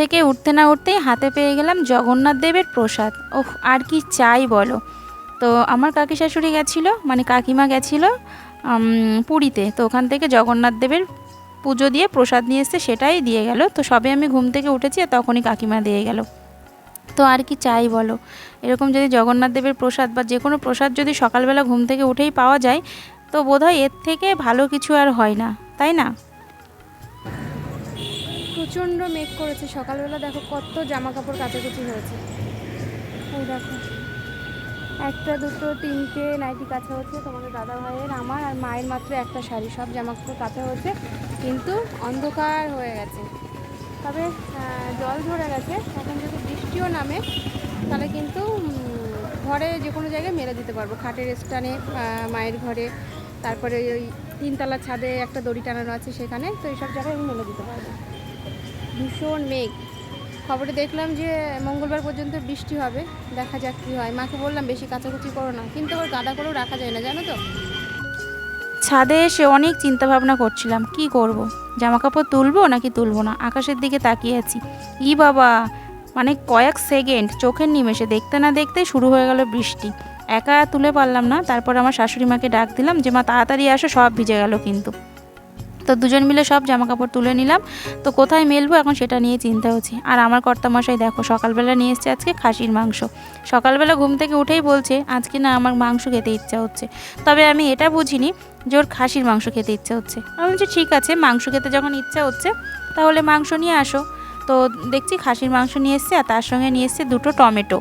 থেকে উঠতে না উঠতেই হাতে পেয়ে গেলাম জগন্নাথ দেবের প্রসাদ। ওহ, আর কি চাই বলো? তো আমার কাকি শাশুড়ি গেছিল মানে কাকিমা গেছিল পুরীতে। তো ওখান থেকে জগন্নাথ দেবের পুজো দিয়ে প্রসাদ নিয়ে এসছে সেটাই দিয়ে গেল। তো সবে আমি ঘুম থেকে উঠেছি আর তখনই কাকিমা দিয়ে গেল। তো আর কি চাই বলো? এরকম যদি জগন্নাথ দেবের প্রসাদ বা যে কোনো প্রসাদ যদি সকালবেলা ঘুম থেকে উঠেই পাওয়া যায়, তো বোধহয় এর থেকে ভালো কিছু আর হয় না। তাই না? প্রচণ্ড মেঘ করেছে। সকালবেলা দেখো কত জামা কাপড় কাচাকুচি হয়েছে। এই দেখো, একটা, দুটো, তিনটে, নাইটি কাছা হচ্ছে তোমাদের দাদা ভাইয়ের, আমার আর মায়ের মাত্র একটা শাড়ি, সব জামা কাপড় কাচা হচ্ছে কিন্তু অন্ধকার হয়ে গেছে। তবে জল ধরে গেছে, এখন যদি বৃষ্টিও নামে, তাহলে কিন্তু ঘরে যে কোনো জায়গায় মেরে দিতে পারব। খাটের স্টানে মায়ের ঘরে, তারপরে ওই তিনতলা ছাদে একটা দড়ি টানানো আছে সেখানে, তো এইসব জায়গায় আমি মেলে দিতে পারব। ভীষণ মেঘ। খবরে দেখলাম যে মঙ্গলবার পর্যন্ত বৃষ্টি হবে। দেখা যাক কী হয়। মাকে বললাম, বেশি কাচাকুচি করো না। কিন্তু ওর গাদা করেও রাখা যায় না, জানো তো? ছাদে এসে অনেক চিন্তা ভাবনা করছিলাম, কি করব। জামা কাপড় তুলবো নাকি তুলবো না? আকাশের দিকে তাকিয়ে আছি। ই বাবা মানে কয়েক সেকেন্ড চোখের নিমেষে দেখতে না দেখতে শুরু হয়ে গেল বৃষ্টি। একা তুলে পারলাম না। তারপর আমার শাশুড়ি মাকে ডাক দিলাম যে, মা, তাড়াতাড়ি আসো, সব ভিজে গেল কিন্তু। তো দুজন মিলে সব জামা কাপড় তুলে নিলাম। তো কোথায় মেলবো এখন সেটা নিয়ে চিন্তা হচ্ছে। আর আমার কর্তামশাই দেখো, সকালবেলা নিয়ে এসছে আজকে খাসির মাংস। সকালবেলা ঘুম থেকে উঠেই বলছে, আজকে না আমার মাংস খেতে ইচ্ছা হচ্ছে। তবে আমি এটা বুঝিনি যে ওর খাসির মাংস খেতে ইচ্ছা হচ্ছে। আমি বলছি, ঠিক আছে, মাংস খেতে যখন ইচ্ছা হচ্ছে, তাহলে মাংস নিয়ে আসো। তো দেখছি খাসির মাংস নিয়ে এসছে আর তার সঙ্গে নিয়ে এসছে দুটো টমেটো।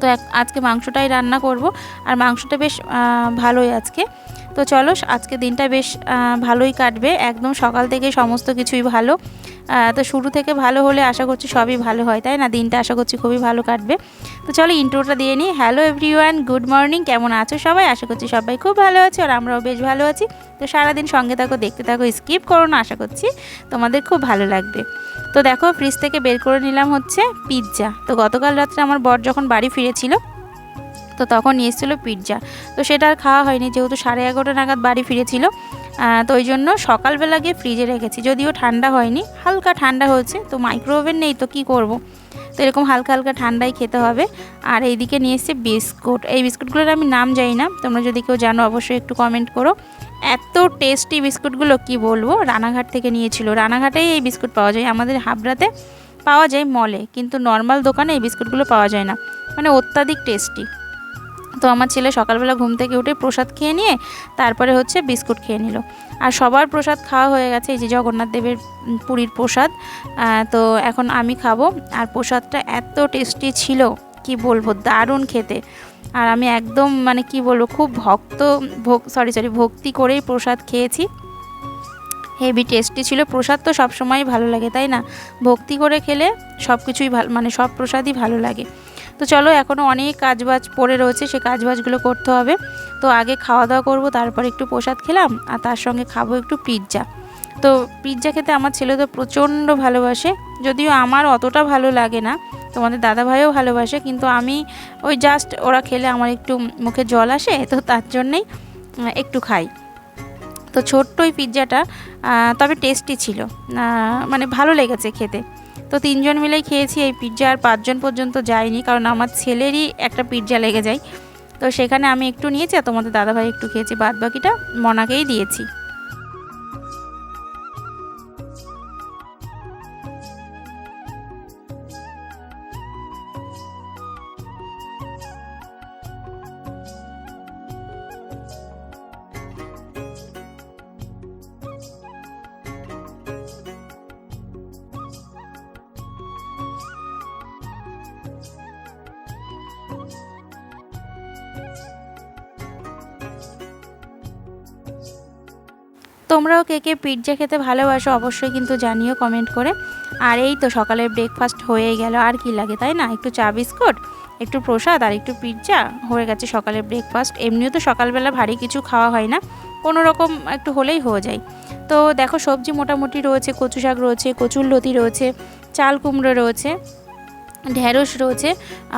তো আজকে মাংসটাই রান্না করব। আর মাংসটা বেশ ভালোই আজকে। তো চলো, আজকে দিনটা বেশ ভালোই কাটবে। একদম সকাল থেকে সমস্ত কিছুই ভালো। তো শুরু থেকে ভালো হলে আশা করছি সবই ভালো হয়, তাই না? দিনটা আশা করছি খুবই ভালো কাটবে। তো চলো, ইন্ট্রোটা দিয়ে নিই। হ্যালো এভরিওয়ান গুড মর্নিং কেমন আছো সবাই? আশা করছি সবাই খুব ভালো আছে আর আমরাও বেশ ভালো আছি। তো সারাদিন সঙ্গে থাকো, দেখতে থাকো স্কিপ করো না, আশা করছি তোমাদের খুব ভালো লাগবে। তো দেখো ফ্রিজ থেকে বের করে নিলাম হচ্ছে পিৎজা তো গতকাল রাত্রে আমার বর যখন বাড়ি ফিরেছিল তো তখন নিয়ে এসেছিল পিৎজা তো সেটা আর খাওয়া হয়নি, যেহেতু সাড়ে এগারোটা নাগাদ বাড়ি ফিরেছিল। তো ওই জন্য সকালবেলা গিয়ে ফ্রিজে রেখেছি। যদিও ঠান্ডা হয়নি, হালকা ঠান্ডা হয়েছে, তো মাইক্রো ওভেন নেই তো কি করব। তো এরকম হালকা হালকা ঠান্ডাই খেতে হবে। আর এইদিকে নিয়ে এসছে বিস্কুট। এই বিস্কুটগুলোর আমি নাম জানি না, তোমরা যদি কেউ জানো অবশ্যই একটু কমেন্ট করো। এত টেস্টি বিস্কুটগুলো কি বলব? রানাঘাট থেকে নিয়েছিল। রানাঘাটেই এই বিস্কুট পাওয়া যায়। আমাদের হাবড়াতে পাওয়া যায় মলে কিন্তু নর্মাল দোকানে এই বিস্কুটগুলো পাওয়া যায় না। মানে অত্যাধিক টেস্টি তো আমার ছেলে সকালবেলা ঘুম থেকে উঠে প্রসাদ খেয়ে নিয়ে তারপরে হচ্ছে বিস্কুট খেয়ে নিল। আর সবার প্রসাদ খাওয়া হয়ে গেছে এই যে জগন্নাথ দেবের পুরীর প্রসাদ। তো এখন আমি খাব। আর প্রসাদটা এত টেস্টি ছিল, কি বলব, দারুণ খেতে। আর আমি একদম মানে কি বলব, খুব ভক্ত, ভোগ সরি সরি ভক্তি করেই প্রসাদ খেয়েছি। হেভি টেস্টি ছিল। প্রসাদ তো সবসময়ই ভালো লাগে, তাই না? ভক্তি করে খেলে সব কিছুই ভালো মানে সব প্রসাদই ভালো লাগে। তো চলো এখনও অনেক কাজবাজ পড়ে রয়েছে, সে কাজবাজগুলো করতে হবে। তো আগে খাওয়া দাওয়া করব, তারপর একটু প্রসাদ খেলাম, আর তার সঙ্গে খাব একটু পিৎজা তো পিৎজা খেতে আমার ছেলে তো প্রচণ্ড ভালোবাসে, যদিও আমার অতটা ভালো লাগে না, তোমাদের দাদাভাইও ভালোবাসে, কিন্তু আমি ওই জাস্ট ওরা খেলে আমার একটু মুখে জল আসে, তো তার জন্যেই একটু খাই। তো ছোট্ট ওই পিৎজাটা তবে টেস্টি ছিল মানে ভালো লেগেছে খেতে। তো তিনজন মিলেই খেয়েছি, এই পিৎজা আর পাঁচজন পর্যন্ত যায়নি, কারণ আমার ছেলেরই একটা পিৎজা লেগে যায়। তো সেখানে আমি একটু নিয়েছি আর তোমাদের দাদাভাই একটু খেয়েছি বাদ বাকিটা মনাকেই দিয়েছি। তোমরাও কে কে পিৎজা খেতে ভালোবাসো অবশ্যই কিন্তু জানিও কমেন্ট করে। আর এই তো সকালের ব্রেকফাস্ট হয়েই গেল, আর কি লাগে, তাই না? একটু চা, বিস্কুট, একটু প্রসাদ আর একটু পিৎজা হয়ে গেছে সকালের ব্রেকফাস্ট এমনিও তো সকালবেলা ভারী কিছু খাওয়া হয় না, কোনো রকম একটু হলেই হয়ে যায়। তো দেখো সবজি মোটামুটি রয়েছে কচু শাক রয়েছে কচুর লতি রয়েছে, চাল কুমড়ো রয়েছে। ঢ্যাঁড়স রয়েছে,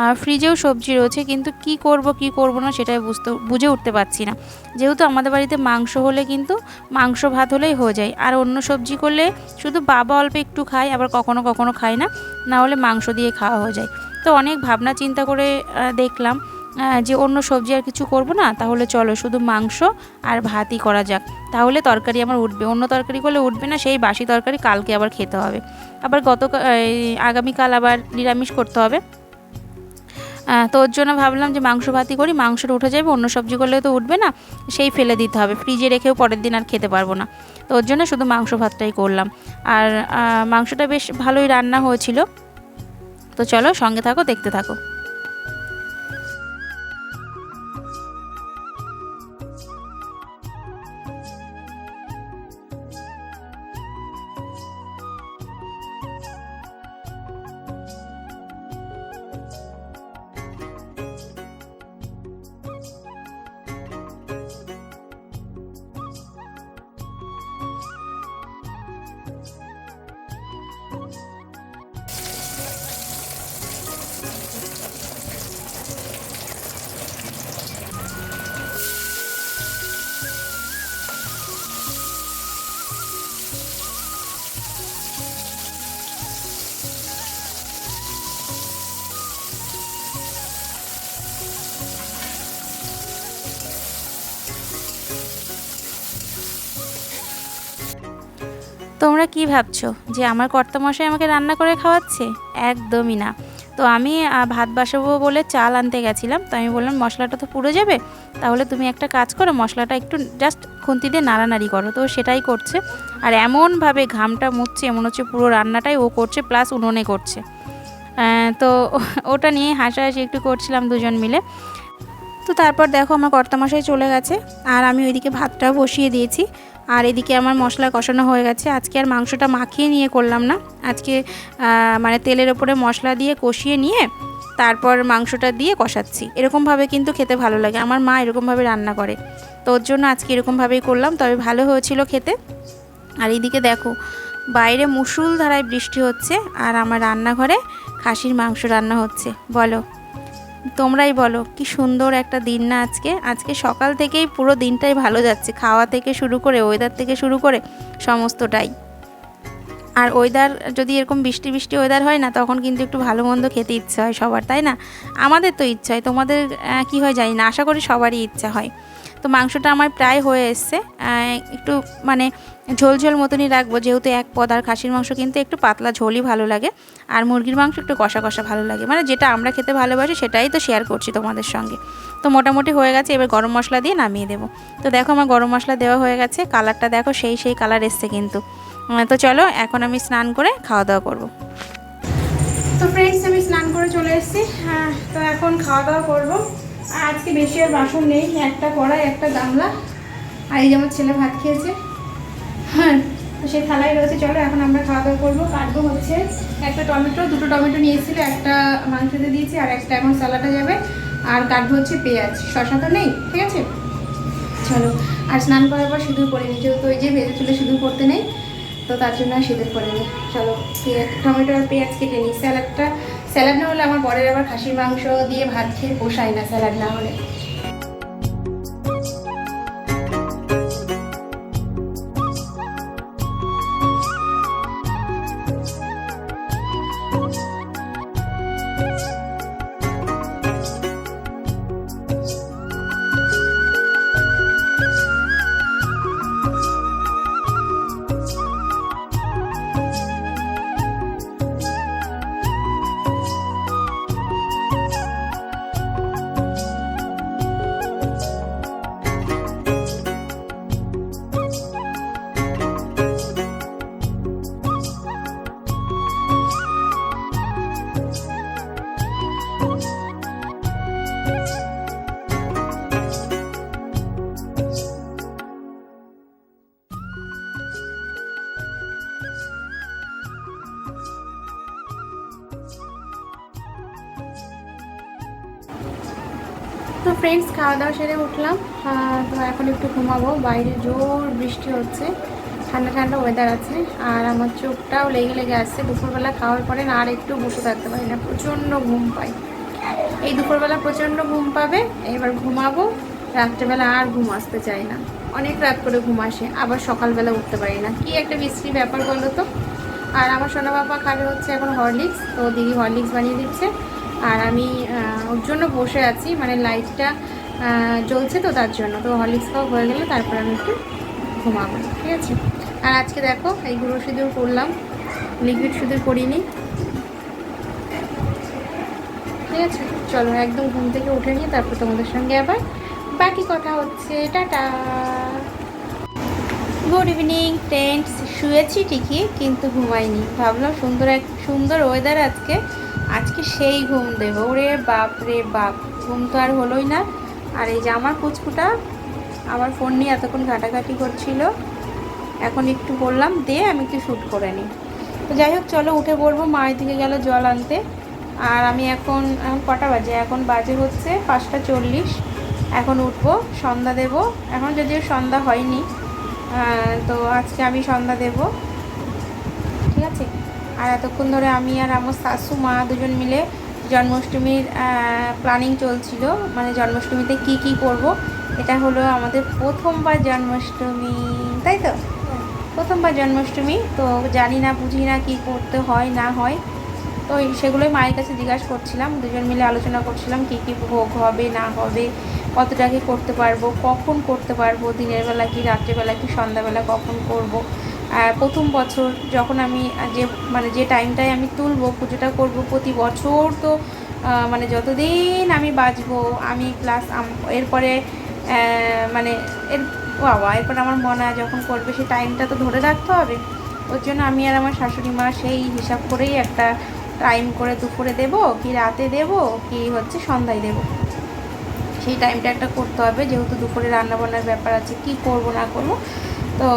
আর ফ্রিজেও সবজি রয়েছে, কিন্তু কি করব কি করব না সেটাই বুঝতে, বুঝে উঠতে পারছি না। যেহেতু আমাদের বাড়িতে মাংস হলে কিন্তু মাংস ভাত হলেই হয়ে যায়, আর অন্য সবজি করলে শুধু বাবা অল্প একটু খায়, আবার কখনো কখনো খায় না না হলে মাংস দিয়ে খাওয়া হয়ে যায়। তো অনেক ভাবনা চিন্তা করে দেখলাম যে অন্য সবজি আর কিছু করব না, তাহলে চলো শুধু মাংস আর ভাতই করা যাক। তাহলে তরকারি আমার উঠবে। অন্য তরকারি করলে উঠবে না, সেই বাসি তরকারি কালকে আবার খেতে হবে। আবার গত আগামীকাল আবার নিরামিষ করতে হবে। তো ওর জন্য ভাবলাম যে মাংস ভাতি করি মাংসটা উঠে যাবে, অন্য সবজি করলে তো উঠবে না, সেই ফেলে দিতে হবে। ফ্রিজে রেখেও পরের দিন আর খেতে পারব না। তো ওর জন্য শুধু মাংস ভাতটাই করলাম। আর মাংসটা বেশ ভালোই রান্না হয়েছিল। তো চলো সঙ্গে থাকো, দেখতে থাকো। তোমরা কি ভাবছ যে আমার কর্তামশাই আমাকে রান্না করে খাওয়াচ্ছে? একদমই না। তো আমি ভাত বাসাবো বলে চাল আনতে গেছিলাম। তো আমি বললাম, মশলাটা তো পুড়ে যাবে, তাহলে তুমি একটা কাজ করো, মশলাটা একটু জাস্ট খুন্তি দিয়ে নাড়ানাড়ি করো। তো সেটাই করছে। আর এমনভাবে ঘামটা মুছছে এমন হচ্ছে পুরো রান্নাটাই ও করছে প্লাস উনুনে করছে। তো ওটা নিয়ে হাসাহাসি একটু করছিলাম দুজন মিলে। তো তারপর দেখো আমার কর্তামশাই চলে গেছে, আর আমি ওইদিকে ভাতটাও বসিয়ে দিয়েছি। আর এদিকে আমার মশলা কষানো হয়ে গেছে। আজকে আর মাংসটা মাখিয়ে নিয়ে করলাম না। আজকে মানে তেলের ওপরে মশলা দিয়ে কষিয়ে নিয়ে তারপর মাংসটা দিয়ে কষাচ্ছি। এরকমভাবে কিন্তু খেতে ভালো লাগে। আমার মা এরকমভাবে রান্না করে। তো ওর জন্য আজকে এরকমভাবেই করলাম। তবে ভালো হয়েছিল খেতে। আর এইদিকে দেখো, বাইরে মুসুল ধারায় বৃষ্টি হচ্ছে আর আমার রান্নাঘরে খাসির মাংস রান্না হচ্ছে। বলো। তোমরাই বলো, কি সুন্দর একটা দিন না আজকে। আজকে সকাল থেকেই পুরো দিনটাই ভালো যাচ্ছে। খাওয়া থেকে শুরু করে ওয়েদার থেকে শুরু করে সমস্তটাই। আর ওয়েদার যদি এরকম বৃষ্টি বৃষ্টি ওয়েদার হয় না, তখন কিন্তু একটু ভালো মন্দ খেতে ইচ্ছা হয় সবার, তাই না? আমাদের তো ইচ্ছা হয়, তোমাদের কী হয় জানি না? আশা করি সবারই ইচ্ছা হয়। তো মাংসটা আমার প্রায় হয়ে এসছে। একটু মানে ঝোল ঝোল মতনই রাখব, যেহেতু এক পদ আর খাসির মাংস কিন্তু একটু পাতলা ঝোলই ভালো লাগে। আর মুরগির মাংস একটু কষা কষা ভালো লাগে। মানে যেটা আমরা খেতে ভালোবাসি সেটাই তো শেয়ার করছি তোমাদের সঙ্গে। তো মোটামুটি হয়ে গেছে, এবার গরম মশলা দিয়ে নামিয়ে দেবো। তো দেখো আমার গরম মশলা দেওয়া হয়ে গেছে কালারটা দেখো সেই সেই কালার এসছে কিন্তু। তো চলো এখন আমি স্নান করে খাওয়া দাওয়া করব। তো ফ্রেন্ডস আমি স্নান করে চলে এসেছি। হ্যাঁ তো এখন খাওয়া দাওয়া করব। আজকে বেশি আর বাসন নেই, একটা কড়াই, একটা গামলা। আর এই যে আমার ছেলে ভাত খেয়েছে। হ্যাঁ তো সেই থালায় রয়েছে। চলো, এখন আমরা খাওয়া দাওয়া করব। কাটবো হচ্ছে একটা টমেটো, দুটো টমেটো নিয়েছিল, একটা মাংসতে দিয়েছি আর একটা এখন স্যালাডে যাবে। আর কাটবো হচ্ছে পেঁয়াজ। শশা তো নেই, ঠিক আছে? চলো, আর স্নান করার পর সিঁদুর পরে নিই যেহেতু ওই যে ভেজে চুলে সিঁদুর পরতে নেই, তো তার জন্য আর সিঁদুর পরে নিই চলো, পেঁয়াজ, টমেটো আর পেঁয়াজ কেটে নিই। স্যালাডটা স্যালাড না হলে আমার বরের আবার খাসির মাংস দিয়ে ভাত খেয়ে পোষায় না স্যালাড না হলে। ফ্রেন্ডস খাওয়া দাওয়া সেরে উঠলাম। তো এখন একটু ঘুমাবো। বাইরে জোর বৃষ্টি হচ্ছে। ঠান্ডা ঠান্ডা ওয়েদার আছে। আর আমার চোখটাও লেগে লেগে আসছে দুপুরবেলা খাওয়ার পরে আর একটু বসে থাকতে পারি না। প্রচণ্ড ঘুম পাই। এই দুপুরবেলা প্রচণ্ড ঘুম পাবে। এবার ঘুমাবো। রাত্রেবেলা আর ঘুম আসতে চাই না। অনেক রাত করে ঘুম আসে। আবার সকালবেলা উঠতে পারি না। কি একটা বিশ্রী ব্যাপার বলো তো? আর আমার সোনা বাবা খাবে হচ্ছে এখন হরলিক্স। তো দিদি হরলিক্স বানিয়ে দিচ্ছে। আর আমি ওর জন্য বসে আছি মানে লাইটটা জ্বলছে তো তার জন্য। তো হরলিক্স খাওয়া হয়ে গেলে তারপর আমি একটু ঘুমাবো, ঠিক আছে? আর আজকে দেখো, এই গুঁড়ো সিঁদুর করলাম লিকুইড সিঁদুর করিনি ঠিক আছে? চলো, একদম ঘুম থেকে উঠে নিয়ে তারপর তোমাদের সঙ্গে আবার বাকি কথা হচ্ছে। টাটা! গুড ইভিনিং ফ্রেন্ডস শুয়েছি ঠিকই, কিন্তু ঘুমাইনি। ভাবলাম সুন্দর এক, সুন্দর ওয়েদার আজকে। আজকে সেই ঘুম দেবো। ওরে বাপ রে বাপ, ঘুম তো আর হলোই না। আর এই যে আমার কুচকুটা, আমার ফোন নিয়ে এতক্ষণ ঘাটাঘাটি করছিল। এখন একটু বললাম, দে আমি একটু শ্যুট করে নিই। তো যাই হোক, চলো উঠে পড়ব। মায়ের দিকে গেল জল আনতে। আর আমি এখন কটা বাজে? এখন বাজে হচ্ছে পাঁচটা চল্লিশ। এখন উঠবো, সন্ধ্যা দেব। এখন যদিও সন্ধ্যা হয়নি তো আজকে আমি সন্ধ্যা দেব। ঠিক আছে? আর এতক্ষণ ধরে আমি আর আমার শাশু, মা দুজন মিলে জন্মাষ্টমীর প্ল্যানিং চলছিল। মানে জন্মাষ্টমীতে কি কি করব, এটা হলো আমাদের প্রথমবার জন্মাষ্টমী, তাই তো? প্রথমবার জন্মাষ্টমী, তো জানি না, বুঝি না কি করতে হয়, না হয়। তো সেগুলোই মায়ের কাছে জিজ্ঞাসা করছিলাম, দুজন মিলে আলোচনা করছিলাম, কি কি ভোগ হবে, না হবে, কতটা কি করতে পারব, কখন করতে পারব, দিনের বেলা কি, রাত্রেবেলা কি, সন্ধ্যাবেলা কখন করব। প্রথম বছর যখন আমি, যে মানে যে টাইমটায় আমি তুলবো, পুজোটা করব, প্রতি বছর তো মানে যতদিন আমি বাঁচবো, আমি প্লাস এরপরে মানে এর, বাবা, এরপর আমার মনে যখন করবে, সেই টাইমটা তো ধরে রাখতে হবে। ওর জন্য আমি আর আমার শাশুড়ি মা সেই হিসাব করেই একটা টাইম করে দুপুরে দেব, কি রাতে দেব, কি হচ্ছে সন্ধ্যায় দেব। সেই টাইমটা একটা করতে হবে, যেহেতু দুপুরে রান্নাবান্নার ব্যাপার আছে, কি করব, না করব তো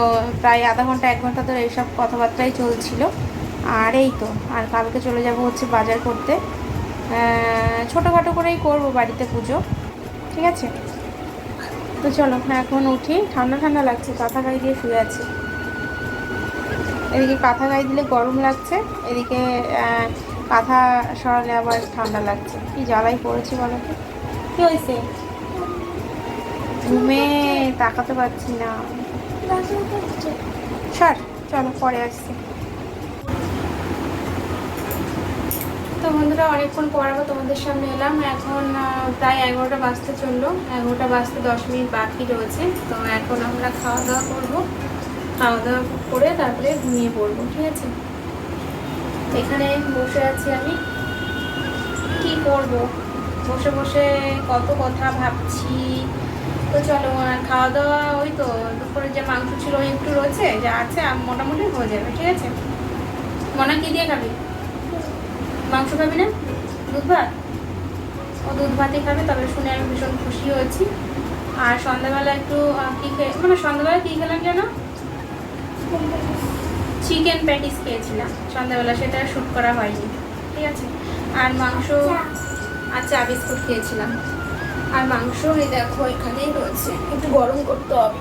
প্রায় আধা ঘণ্টা, এক ঘণ্টা ধরে এইসব কথাবার্তাই চলছিল। আর এই তো, আর কালকে চলে যাব হচ্ছে বাজার করতে। ছোটোখাটো করেই করব বাড়িতে পুজো, ঠিক আছে? তো চলো, এখন উঠি। ঠান্ডা ঠান্ডা লাগছে, কাঁথা গায়ে দিয়ে শুয়ে আছি। এদিকে কাঁথা গায়ে দিলে গরম লাগছে, এদিকে কাঁথা সরালে আবার ঠান্ডা লাগছে। কি জ্বালাই পড়েছি বলো কি হয়েছে? ঘুমে তাকাতে পারছি না। সর চলো, পরে আসছি। তো বন্ধুরা, অনেকক্ষণ পর আবার তোমাদের সামনে এলাম। এখন প্রায় এগারোটা বাজতে চলল। এগারোটা বাজতে দশ মিনিট বাকি রয়েছে। তো এখন আমরা খাওয়া দাওয়া করব। খাওয়া দাওয়া করে তারপরে ঘুমিয়ে পড়ব, ঠিক আছে? এখানে বসে আছি আমি। কি করব? বসে বসে কত কথা ভাবছি। তো চলো খাওয়া দাওয়া ওই তো যে মাংস ছিল একটু রয়েছে, যা আছে মোটামুটি হয়ে যাবে, ঠিক আছে? মনে কি দিয়ে খাবি? মাংস খাবি না? দুধ ভাত? ও দুধ ভাতই খাবে, তবে শুনে আমি ভীষণ খুশি হয়েছি। আর সন্ধ্যাবেলা একটু কি খেয়ে মানে সন্ধ্যাবেলা কী খেলাম যেন? চিকেন প্যাটিস খেয়েছিলাম, সন্ধ্যাবেলা সেটা শ্যুট করা হয়নি, ঠিক আছে? আর মাংস আর চা বিস্কুট খেয়েছিলাম। আর মাংস, এই দেখো, এখানেই রয়েছে, একটু গরম করতে হবে।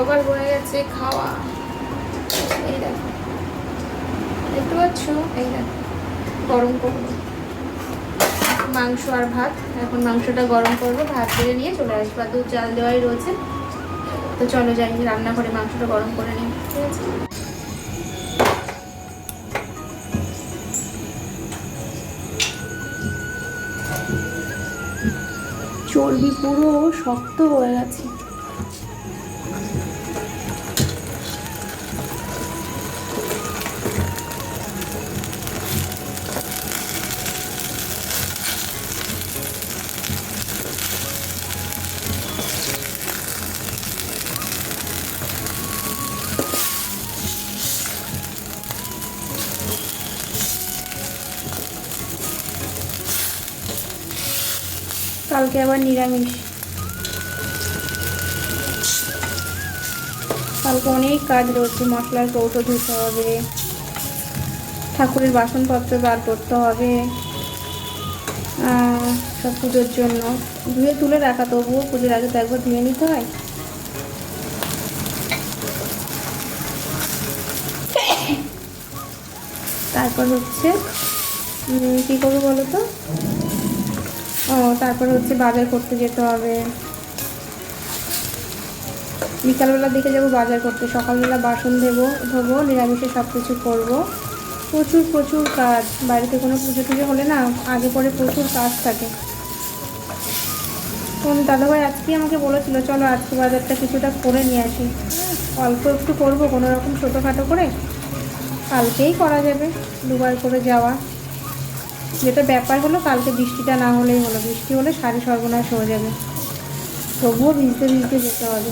আবার হয়ে গেছে, খাওয়া। এই দেখো। দেখতে পাচ্ছ? এই দেখো। গরম করব। মাংস আর ভাত। এখন মাংসটা গরম করব, ভাত বেড়ে নিয়ে চলে আসব। আর দুধ চাল দেওয়াই রয়েছে। তো চলো যাই, রান্না করে মাংসটা গরম করে নিই, ঠিক আছে? চর্বি পুরো শক্ত হয়ে গেছে। কালকে আবার নিরামিষ। কালকে অনেক কাজ রয়েছে, মশলার কৌটো ধুতে হবে, ঠাকুরের বাসনপত্র বার করতে হবে সব পুজোর জন্য। ধুয়ে তুলে রাখা, তবুও পুজোর আগে তো একবার ধুয়ে নিতে হয়। তারপর হচ্ছে কী করব বলো তো? তারপর হচ্ছে বাজার করতে যেতে হবে। বিকালবেলার দিকে যাব বাজার করতে, সকালবেলা বাসন দেবো ধোবো, নিরামিষে সব কিছু করব। প্রচুর প্রচুর কাজ, বাড়িতে কোনো পুজো টুজো হলে না আগে পরে প্রচুর কাজ থাকে। তোমার দাদাভাই আজকে আমাকে বলেছিল, চলো আজকে বাজারটা কিছুটা করে নিয়ে আসি। অল্প একটু করব, কোনো রকম ছোটোখাটো করে, কালকেই করা যাবে, দুবার করে যাওয়া। যেটা ব্যাপার হলো কালকে বৃষ্টিটা না হলেই হলো। বৃষ্টি হলে সারি সর্বনাশ হয়ে যাবে। তবুও ভিজতে ভিজতে যেতে হবে।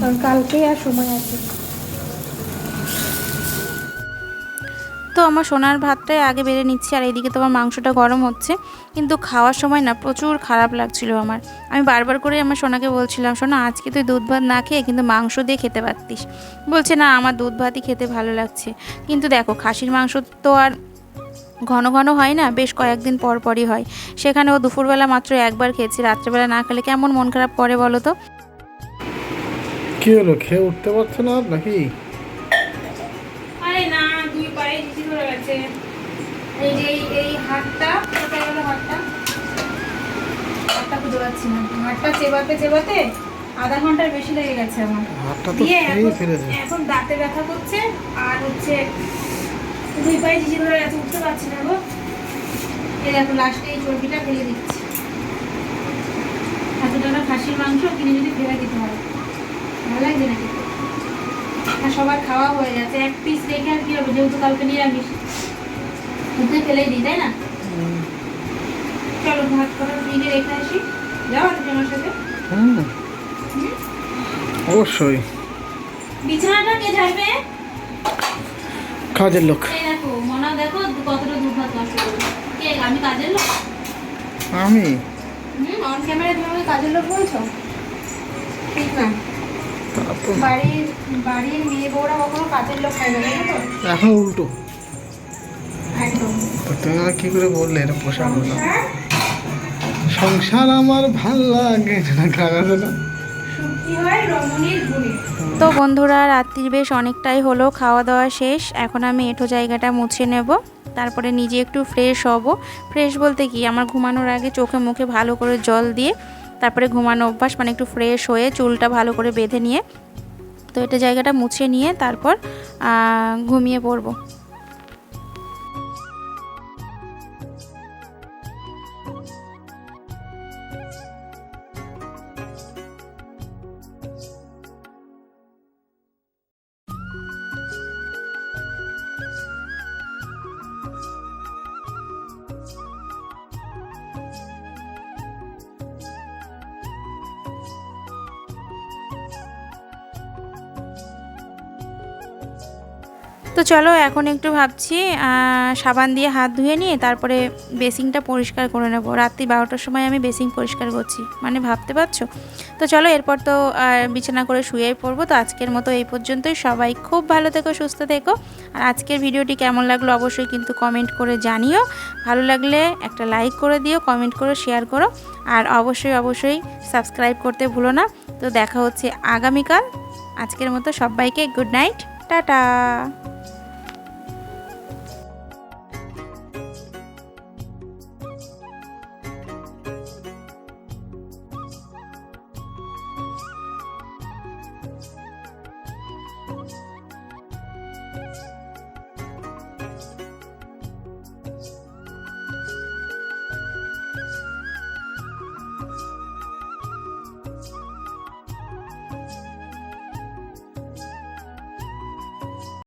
কারণ কালকেই আর সময় আছে। তো আমার সোনার ভাতটাই আগে বেড়ে নিচ্ছি, আর এইদিকে তোমার মাংসটা গরম হচ্ছে। কিন্তু খাওয়ার সময় না প্রচুর খারাপ লাগছিল আমার। আমি বারবার করে আমার সোনাকে বলছিলাম, সোনা, আজকে তুই দুধ ভাত না খেয়ে কিন্তু মাংস দিয়ে খেতে পারতিস। বলছে, না, আমার দুধ ভাতই খেতে ভালো লাগছে। কিন্তু দেখো, খাসির মাংস তো আর ঘন ঘন হয় না? বেশ কয়েকদিন পর পরই হয়। সেখানে ও দুপুরবেলা মাত্র একবার খেয়েছি রাত্রেবেলা না খেলে কেমন মন খারাপ করে বলো তো? কি হলো খেয়ে উঠতে পারছ না নাকি? আরে না দুই পায়ে জিজি ধরে গেছে। এই যে এই- এই হাতটা কোথায় গেল হাতটা। হাতটা খুঁজে পাচ্ছি না। হাতটা চেবাতে চেবাতে আধা ঘণ্টার বেশি লেগে গেছে আমার। হাতটা তো এখন দাঁতে ব্যথা করছে আর হচ্ছে দুই পায়ে জিজি ধরে এত উঠতে পারছি না গো। এই দেখো লাস্টে এই চর্বিটা ফেলে দিচ্ছি। এত টাকা খাসির মাংস কিনে যদি ফেলে দিতে হয় ভালো লাগছে নাকি? আর সবার খাওয়া হয়ে গেছে এক পিস রেখে আর কি হবে যেহেতু কালকে নিয়ে নিরামিষ। দুধে ফেলেই দিই তাই না? চলো ভাত করার ফ্রিজে রেখে আসি। যাও আজকে আমার সাথে। অবশ্যই। বিছানাটা কে যাবে কাজের লোক। আমি এখন উল্টো। কি করে বললে? এটা পোশাক সংসার? সংসার আমার ভালো লাগে। না গান আছে না তো বন্ধুরা, রাত্রির বেশ অনেকটাই হলো খাওয়া দাওয়া শেষ। এখন আমি এঁঠো জায়গাটা মুছে নেব। তারপরে নিজে একটু ফ্রেশ হব। ফ্রেশ বলতে কি, আমার ঘুমানোর আগে চোখে মুখে ভালো করে জল দিয়ে, তারপরে ঘুমানো অভ্যাস মানে একটু ফ্রেশ হয়ে চুলটা ভালো করে বেঁধে নিয়ে, তো এটা জায়গাটা মুছে নিয়ে তারপর ঘুমিয়ে পড়ব। তো চলো এখন একটু ভাবছি সাবান দিয়ে হাত ধুয়ে নিয়ে তারপরে বেসিংটা পরিষ্কার করে নেব। রাত্রি বারোটার সময় আমি বেসিং পরিষ্কার করছি। মানে ভাবতে পারছ? তো চলো এরপর তো বিছানা করে শুয়েই পড়ব। তো আজকের মতো এই পর্যন্তই। সবাই খুব ভালো থেকো, সুস্থ থেকো। আর আজকের ভিডিওটি কেমন লাগল অবশ্যই কিন্তু কমেন্ট করে জানিও। ভালো লাগলে একটা লাইক করে দিও, কমেন্ট করো, শেয়ার করো। আর অবশ্যই অবশ্যই সাবস্ক্রাইব করতে ভুলো না। তো দেখা হচ্ছে আগামীকাল। আজকের মতো সবাইকে গুড নাইট। টাটা।